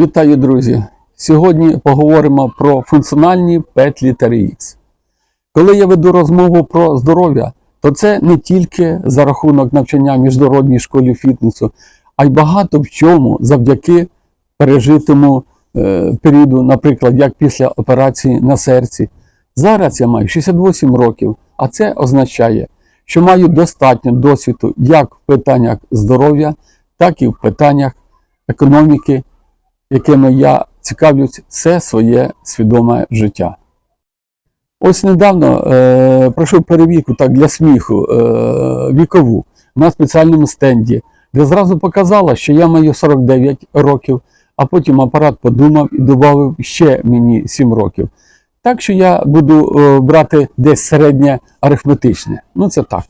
Вітаю, друзі! Сьогодні поговоримо про функціональні петлі TRX. Коли я веду розмову про здоров'я, то це не тільки за рахунок навчання в міжнародній школі фітнесу, а й багато в чому завдяки пережитому е, періоду, наприклад, як після операції на серці. Зараз я маю 68 років, а це означає, що маю достатньо досвіду як в питаннях здоров'я, так і в питаннях економіки якими я цікавлюсь все своє свідоме життя. Ось недавно е, пройшов перевірку так для сміху е, вікову на спеціальному стенді, де зразу показала, що я маю 49 років, а потім апарат подумав і додав ще мені 7 років. Так що я буду е, брати десь середнє арифметичне. Ну це так.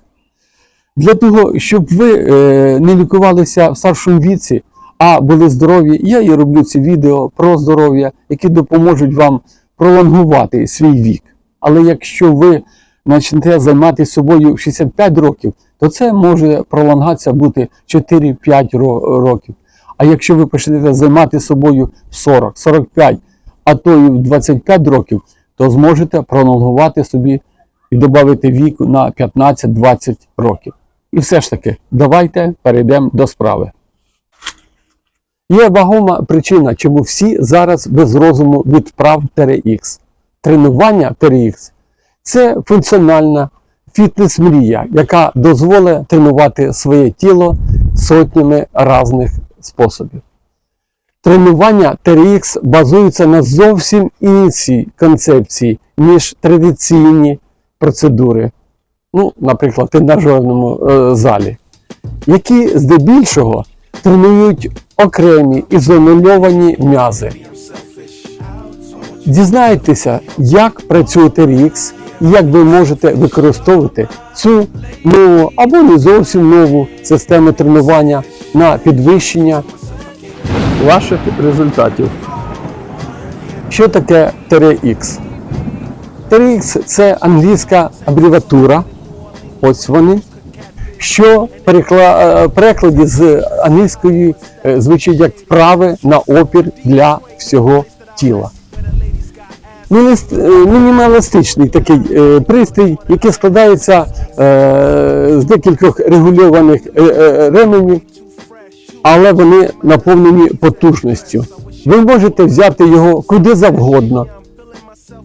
Для того, щоб ви е, не лікувалися в старшому віці, а були здорові, я і роблю ці відео про здоров'я, які допоможуть вам пролонгувати свій вік. Але якщо ви почнете займатися собою в 65 років, то це може пролонгація бути 4-5 років. А якщо ви почнете займатися собою 40, 45, а то і в 25 років, то зможете пролонгувати собі і додати віку на 15-20 років. І все ж таки, давайте перейдемо до справи. Є вагома причина, чому всі зараз без розуму від вправ TRX. Тренування TRX – це функціональна фітнес-мрія, яка дозволить тренувати своє тіло сотнями різних способів. Тренування TRX базується на зовсім іншій концепції, ніж традиційні процедури, ну, наприклад, в тренажерному е, залі, які здебільшого тренують окремі ізольовані м'язи. Дізнайтеся, як працює TRX і як ви можете використовувати цю нову або не зовсім нову систему тренування на підвищення ваших результатів. Що таке TRX? TRX – це англійська абревіатура. Ось вони що е, перекладі з англійської е, звучить як вправи на опір для всього тіла. Е, Мінімалістичний такий пристрій, який складається з декількох регульованих ременів, але вони наповнені потужністю. Ви можете взяти його куди завгодно.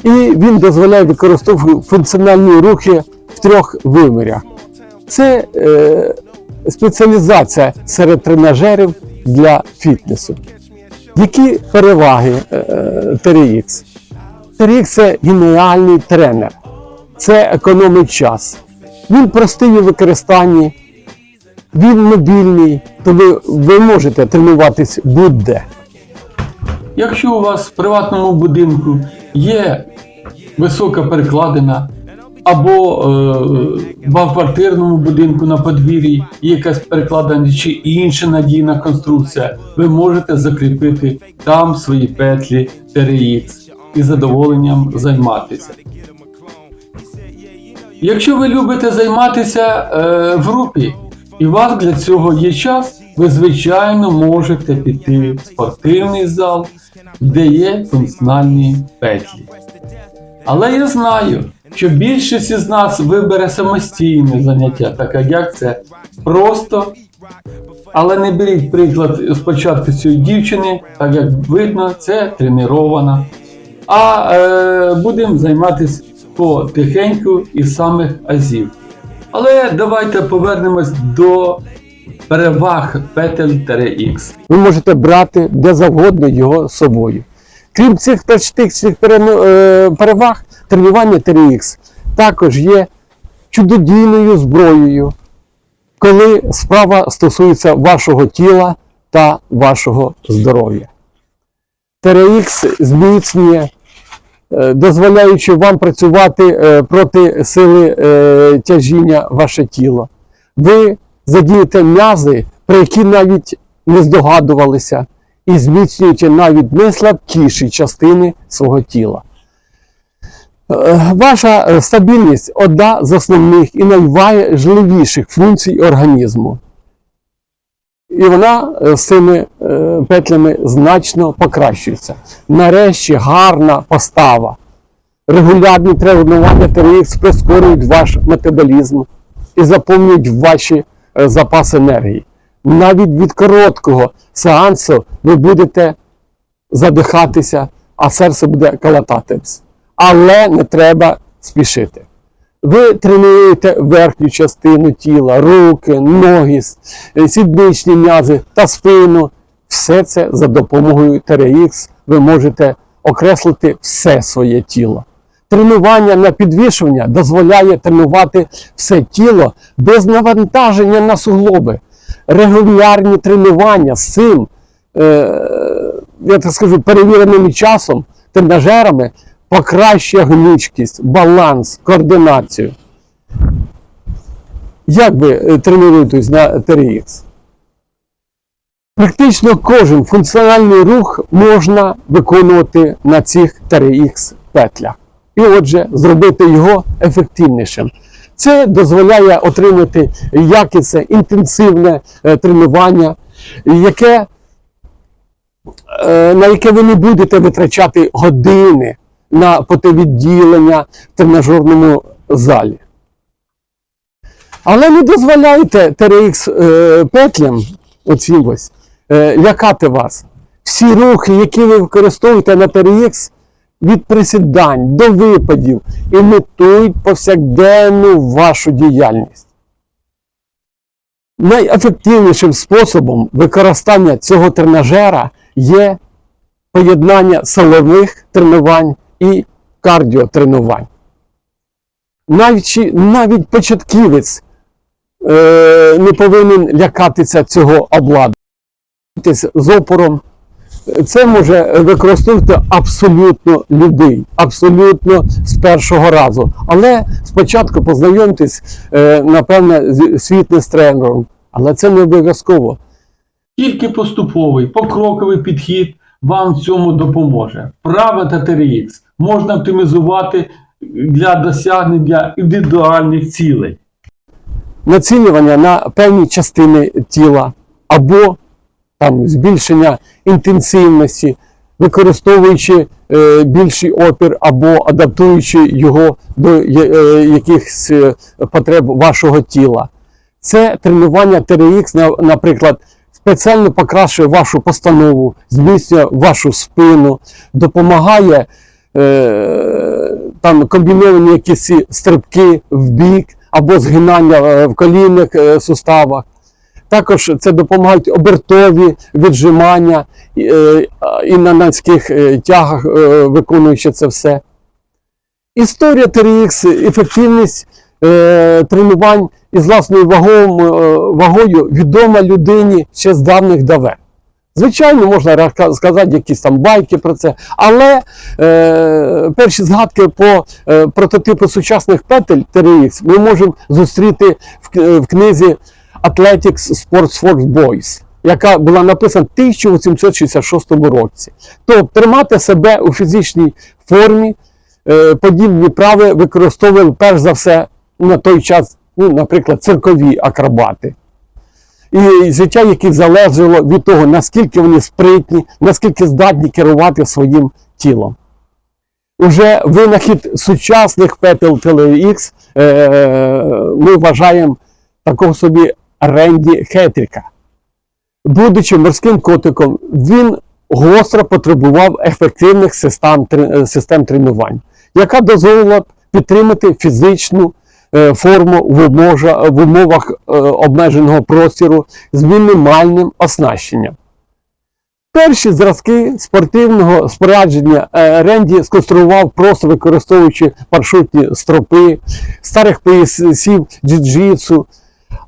І він дозволяє використовувати функціональні рухи в трьох вимірях. Це е, спеціалізація серед тренажерів для фітнесу. Які переваги е, TRX? TRX – це геніальний тренер, це економить час. Він простий у використанні, він мобільний, тому ви можете тренуватись будь-де. Якщо у вас в приватному будинку є висока перекладина, або е, в квартирному будинку на подвір'ї якась перекладина чи інша надійна конструкція, ви можете закріпити там свої петлі TRX і задоволенням займатися. Якщо ви любите займатися е, в групі і у вас для цього є час, ви звичайно можете піти в спортивний зал, де є функціональні петлі. Але я знаю, що більшість із нас вибере самостійне заняття, таке як це просто. Але не беріть приклад спочатку цієї дівчини, так як видно, це тренована. А е, будемо займатися потихеньку із самих азів. Але давайте повернемось до переваг петель TRX. Ви можете брати де завгодно його з собою. Крім цих цих е, переваг, тренування TRX також є чудодійною зброєю, коли справа стосується вашого тіла та вашого здоров'я. TRX зміцнює, е, дозволяючи вам працювати е, проти сили тяжіння ваше тіло. Ви задієте м'язи, про які навіть не здогадувалися, і зміцнюєте навіть найслабкіші частини свого тіла. Е, Ваша е, стабільність одна з основних і найважливіших функцій організму. І вона е, з цими петлями значно покращується. Нарешті гарна постава. Регулярні тренування TRX прискорюють ваш метаболізм і заповнюють ваші запаси енергії. Навіть від короткого сеансу ви будете задихатися, а серце буде калататись. Але не треба спішити. Ви тренуєте верхню частину тіла, руки, ноги, сідничні м'язи та спину. Все це за допомогою TRX ви можете окреслити все своє тіло. Тренування на підвішування дозволяє тренувати все тіло без навантаження на суглоби. Регулярні тренування з цим, е, я так скажу, перевіреним часом, тренажерами покращує гнучкість, баланс, координацію. Як ви е, тренуєтесь на TRX? Практично кожен функціональний рух можна виконувати на цих TRX петлях. І отже, зробити його ефективнішим. Це дозволяє отримати якісне, інтенсивне е, тренування, яке, е, на яке ви не будете витрачати години на потовідділення в тренажерному залі. Але не дозволяйте TRX е, петлям, оцім ось, лякати вас. Всі рухи, які ви використовуєте на TRX, від присідань до випадів, імітують повсякденну вашу діяльність. Найефективнішим способом використання цього тренажера є поєднання силових тренувань і кардіотренувань. Навіть, навіть початківець е, не повинен лякатися цього обладнання з опором. Це може використовувати абсолютно любий, абсолютно з першого разу. Але спочатку познайомтесь, е, напевне, з з тренером Але це не обов'язково. Тільки поступовий, покроковий підхід вам в цьому допоможе. Вправи та TRX можна оптимізувати для досягнення індивідуальних цілей. Націлювання на певні частини тіла або там, збільшення інтенсивності, використовуючи е, більший опір або адаптуючи його до е, е, якихось е, потреб вашого тіла. Це тренування TRX, наприклад, спеціально покращує вашу постанову, зміцнює вашу спину, допомагає е, там комбіновані якісь стрибки в бік або згинання е, в колінних е, суставах. Також це допомагають обертові віджимання і, е, на низьких е, тягах, е, виконуючи це все. Історія TRX, ефективність тренувань із власною вагою відома людині ще з давних давен. Звичайно, можна сказати якісь там байки про це, але е, перші згадки по е, прототипу сучасних петель TRX ми можемо зустріти в, в книзі Athletics Sports for Boys, яка була написана в 1866 році. Тобто тримати себе у фізичній формі, е, подібні прави використовували перш за все на той час, ну, наприклад, циркові акробати. І життя яких залежало від того, наскільки вони спритні, наскільки здатні керувати своїм тілом. Уже винахід сучасних петель TLX е, ми вважаємо такого собі Ренді Хетріка. Будучи морським котиком, він гостро потребував ефективних систем, систем тренувань, яка дозволила підтримати фізичну е, форму в, умовах е, обмеженого простору з мінімальним оснащенням. Перші зразки спортивного спорядження е, Ренді сконструював просто використовуючи паршутні стропи, старих поясів джиу-джитсу,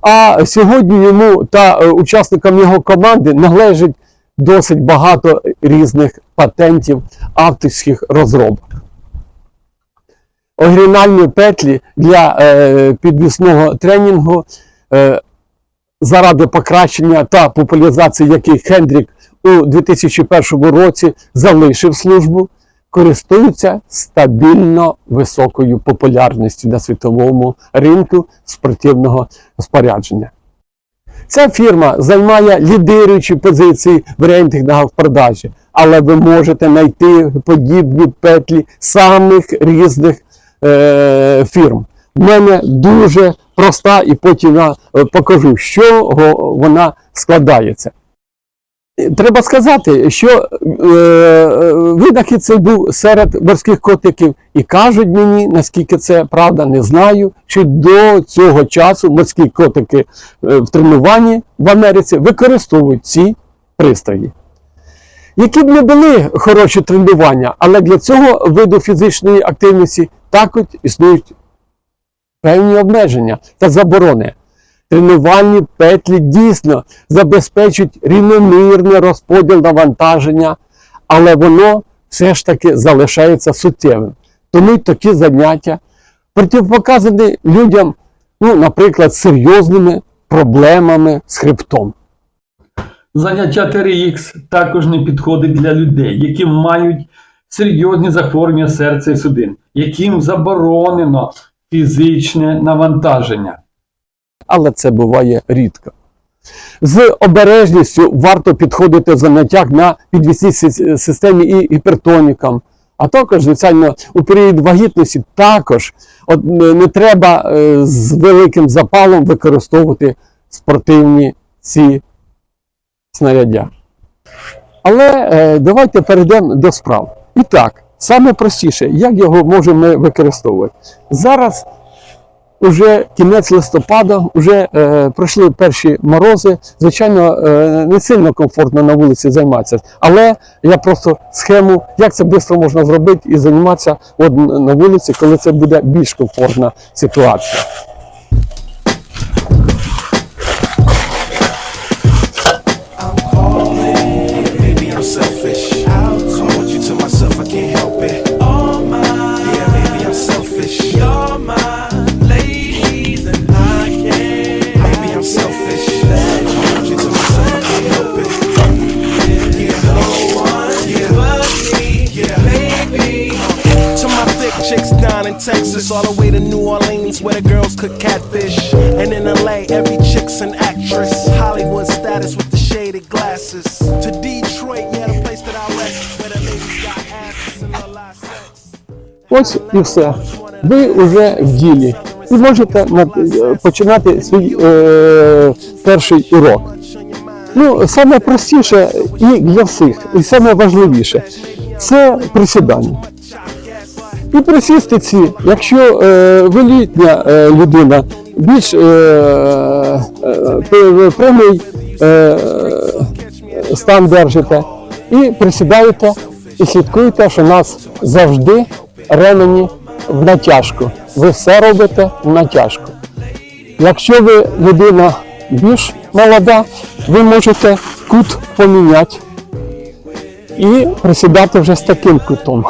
а сьогодні йому та е, учасникам його команди належить досить багато різних патентів авторських розробок. Оригінальні петлі для е, підвісного тренінгу, е, заради покращення та популяризації яких Хендрік у 2001 році залишив службу, користуються стабільно високою популярністю на світовому ринку спортивного спорядження. Ця фірма займає лідируючі позиції в рейтингах продажі, але ви можете знайти подібні петлі самих різних е, фірм. В мене дуже проста, і потім я е, покажу, з чого вона складається. Треба сказати, що е, е, винахід цей був серед морських котиків, і кажуть мені, наскільки це правда, не знаю, чи до цього часу морські котики е, в тренуванні в Америці використовують ці пристрої. Які б не були хороші тренування, але для цього виду фізичної активності також існують певні обмеження та заборони. Тренувальні петлі дійсно забезпечують рівномірний розподіл навантаження, але воно все ж таки залишається суттєвим. Тому такі заняття протипоказані людям, ну, наприклад, серйозними проблемами з хребтом. Заняття TRX також не підходить для людей, які мають серйозні захворювання серця і судин, яким заборонено фізичне навантаження. Але це буває рідко. З обережністю варто підходити в заняттях на підвісній системі і гіпертонікам. А також, звичайно, у період вагітності також от, не треба е, з великим запалом використовувати спортивні ці снаряддя. Але е, давайте перейдемо до справ. І так, саме простіше, як його можемо використовувати? Зараз Уже кінець листопада, вже е, пройшли перші морози. Звичайно, е, не сильно комфортно на вулиці займатися. Але я просто схему, як це швидко можна зробити і займатися от на вулиці, коли це буде більш комфортна ситуація. Thick chicks down in Texas, all the way to New Orleans, where the girls cook catfish. And in LA, every chick's an actress. Hollywood status with the shaded glasses. To Detroit, yeah, the place that I rest, where the ladies got asses and a lot sex. Ось і все. Ви вже в ділі. І можете е, починати свій е, перший урок. Ну, саме простіше і для всіх, і саме важливіше це присідання. І присісти якщо е, ви літня е, людина, більш е, е, п- прямий е, стан держите, і присідаєте, і слідкуєте, що нас завжди ремені в натяжку. Ви все робите в натяжку. Якщо ви людина більш молода, ви можете кут поміняти і присідати вже з таким кутом.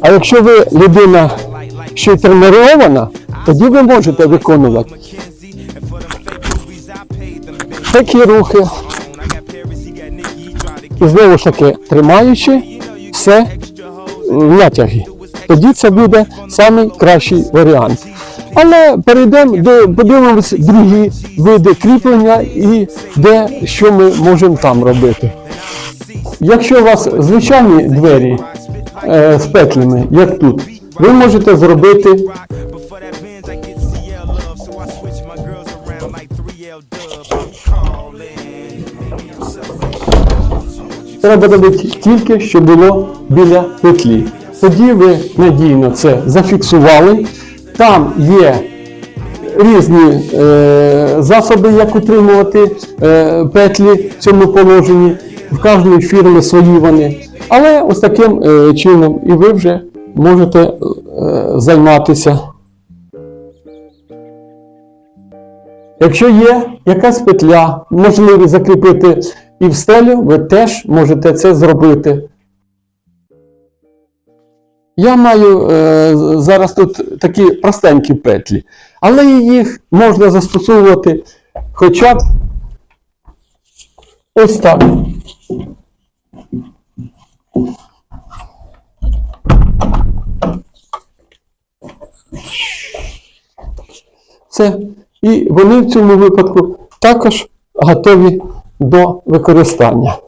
А якщо ви людина ще й тренурована, тоді ви можете виконувати такі рухи, і знову ж таки тримаючи все натягі. Тоді це буде найкращий варіант. Але перейдемо до подивимося другі види кріплення і де що ми можемо там робити. Якщо у вас звичайні двері е, з петлями, як тут, ви можете зробити But for that Benz, I get CL love, so I switch my girls around like 3L dub. I'm calling. Maybe I'm selfish. Треба робити тільки, що було біля петлі. Тоді ви надійно це зафіксували. Там є різні е, засоби, як утримувати е, петлі в цьому положенні. В кожної фірми свої вони. Але ось таким е, чином і ви вже можете е, займатися. Якщо є якась петля, можливість закріпити і в стелю, ви теж можете це зробити. Я маю е, зараз тут такі простенькі петлі, але їх можна застосовувати хоча б ось так. Все. І вони в цьому випадку також готові до використання.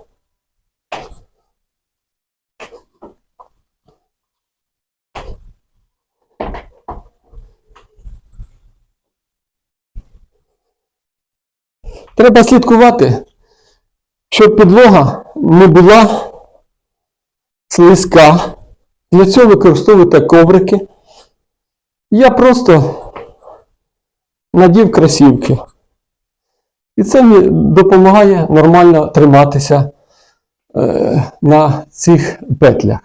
Треба слідкувати, щоб підлога не була слизька. Для цього використовуйте коврики. Я просто надів кросівки. І це мені допомагає нормально триматися е, на цих петлях.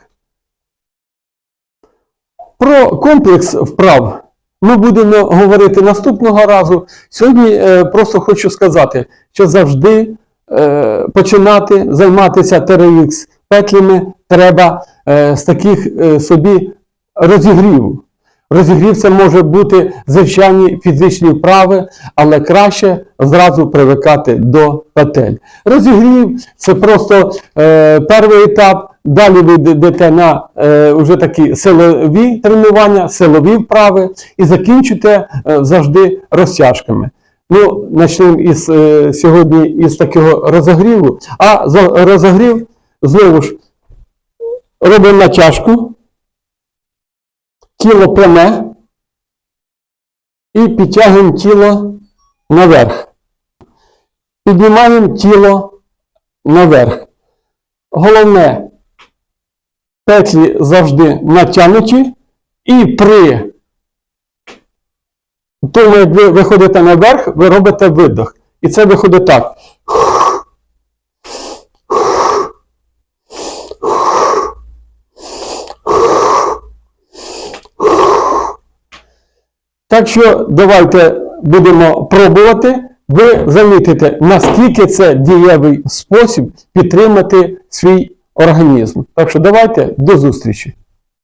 Про комплекс вправ ми будемо говорити наступного разу. Сьогодні е, просто хочу сказати, що завжди е, починати займатися TRX петлями треба е, з таких е, собі розігрівів. Розігрів це може бути звичайні фізичні вправи, але краще зразу привикати до петель. Розігрів це просто е, перший етап. Далі ви йдете на е, вже такі силові тренування, силові вправи і закінчите е, завжди розтяжками. Ну, почнемо із, е, сьогодні із такого розогріву. А розогрів знову ж робимо натяжку тіло пряме і підтягуємо тіло наверх. Піднімаємо тіло наверх. Головне, петлі завжди натягнуті, і при тому, як ви виходите наверх, ви робите видох. І це виходить так. Так що давайте будемо пробувати. Ви замітите, наскільки це дієвий спосіб підтримати свій організм. Так що давайте до зустрічі!